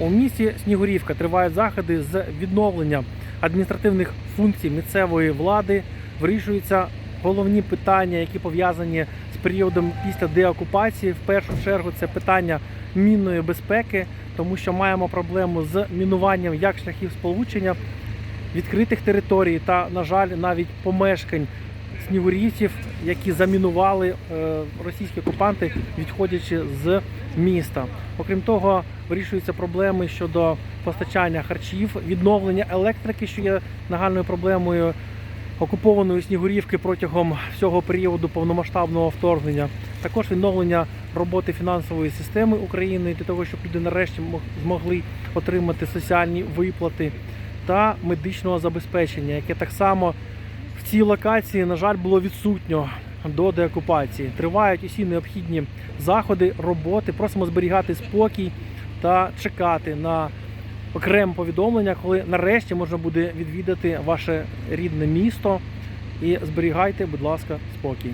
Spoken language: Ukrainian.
У місті Снігурівка тривають заходи з відновлення адміністративних функцій місцевої влади. Вирішуються головні питання, які пов'язані з періодом після деокупації. В першу чергу це питання мінної безпеки, тому що маємо проблему з мінуванням як шляхів сполучення відкритих територій та, на жаль, навіть помешкань снігурівців, які замінували е, російські окупанти, відходячи з міста. Окрім того, вирішуються проблеми щодо постачання харчів, відновлення електрики, що є нагальною проблемою окупованої снігурівки протягом всього періоду повномасштабного вторгнення. Також відновлення роботи фінансової системи України для того, щоб люди нарешті змогли отримати соціальні виплати та медичного забезпечення, яке так само в цій локації, на жаль, було відсутньо до деокупації. Тривають усі необхідні заходи, роботи. Просимо зберігати спокій та чекати на окреме повідомлення, коли нарешті можна буде відвідати ваше рідне місто. І зберігайте, будь ласка, спокій.